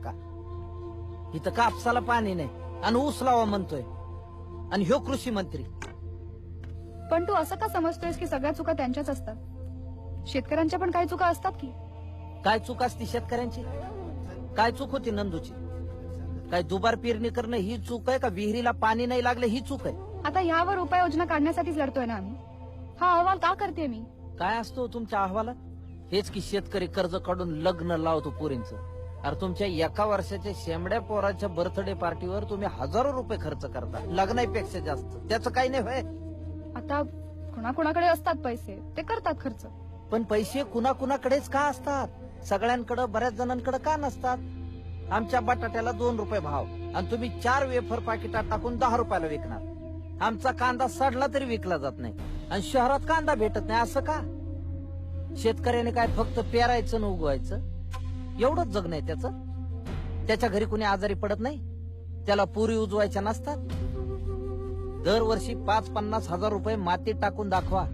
का इथं कापसाला पाणी नाही आणि ऊस लावा म्हणतोय. आणि ह्यो कृषी मंत्री. पण तू असं का समजतोयस की सगळ्या चुका त्यांच्याच असतात? शेतकऱ्यांच्या पण काही चुका असतात की? काय चूक असती शेतकऱ्यांची? काय चूक होती नंदूची? काय दुबार पेरणी करणं ही चूक आहे का? विहिरीला पाणी नाही लागलं ही चूक आहे? आता ह्यावर उपाययोजना काढण्यासाठीच लढतोय ना आम्ही. हा अहवाल का करते मी? काय असतो तुमच्या अहवालात? हेच की शेतकरी कर्ज काढून लग्न लावतो पोरींच. अरे तुमच्या एका वर्षाच्या शेंबड्या पोराच्या बर्थडे पार्टीवर तुम्ही हजारो रुपये खर्च करता. लग्नापेक्षा जास्त. त्याचं काही नाही होय. आता कुणाकुणाकडे असतात पैसे? ते करतात खर्च. पण पैसे कुणा कुणाकडेच का असतात? सगळ्यांकडे बऱ्याच जणांकडे का नसतात? आमच्या बटाट्याला दोन रुपये भाव. आणि तुम्ही चार वेफर पाकिटात टाकून दहा रुपयाला विकणार. आमचा कांदा सडला तरी विकला जात नाही. आणि शहरात कांदा भेटत नाही असं का? शेतकऱ्याने काय फक्त पेरायचं न उगवायचं? एवढंच जगणं आहे त्याचं. त्याच्या घरी कुणी आजारी पडत नाही. त्याला पुरी उजवायच्या नसतात. दरवर्षी पाच पन्नास हजार रुपये मातीत टाकून दाखवा.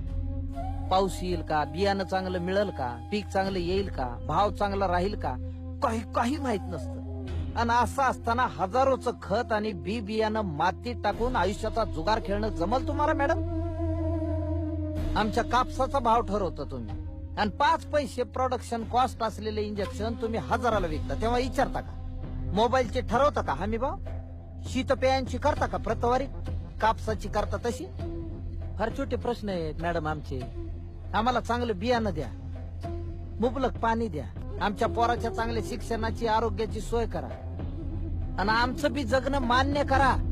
पाऊस येईल का? बियाणं चांगलं मिळेल का? पीक चांगलं येईल का? भाव चांगला राहील का? काही काही माहीत नसतं. आणि असं असताना हजारोचं खत आणि बी बियाणं मातीत टाकून आयुष्याचा जुगार खेळणं जमल तुम्हाला मॅडम? आमच्या कापसाचा भाव ठरवता तुम्ही. आणि पाच पैसे प्रोडक्शन कॉस्ट असलेले इंजेक्शन तुम्ही हजाराला विकता. तेव्हा विचारता का? मोबाईलचे ठरवता का हमी भाव? शीतपेयांची करता का प्रतवारी? कापसाची करता तशी? फार छोटे प्रश्न आहेत मॅडम आमचे. आम्हाला चांगलं बियाणं द्या. मुबलक पाणी द्या. आमच्या पोराच्या चांगल्या शिक्षणाची आरोग्याची सोय करा. आणि आमचं बी जगणं मान्य करा.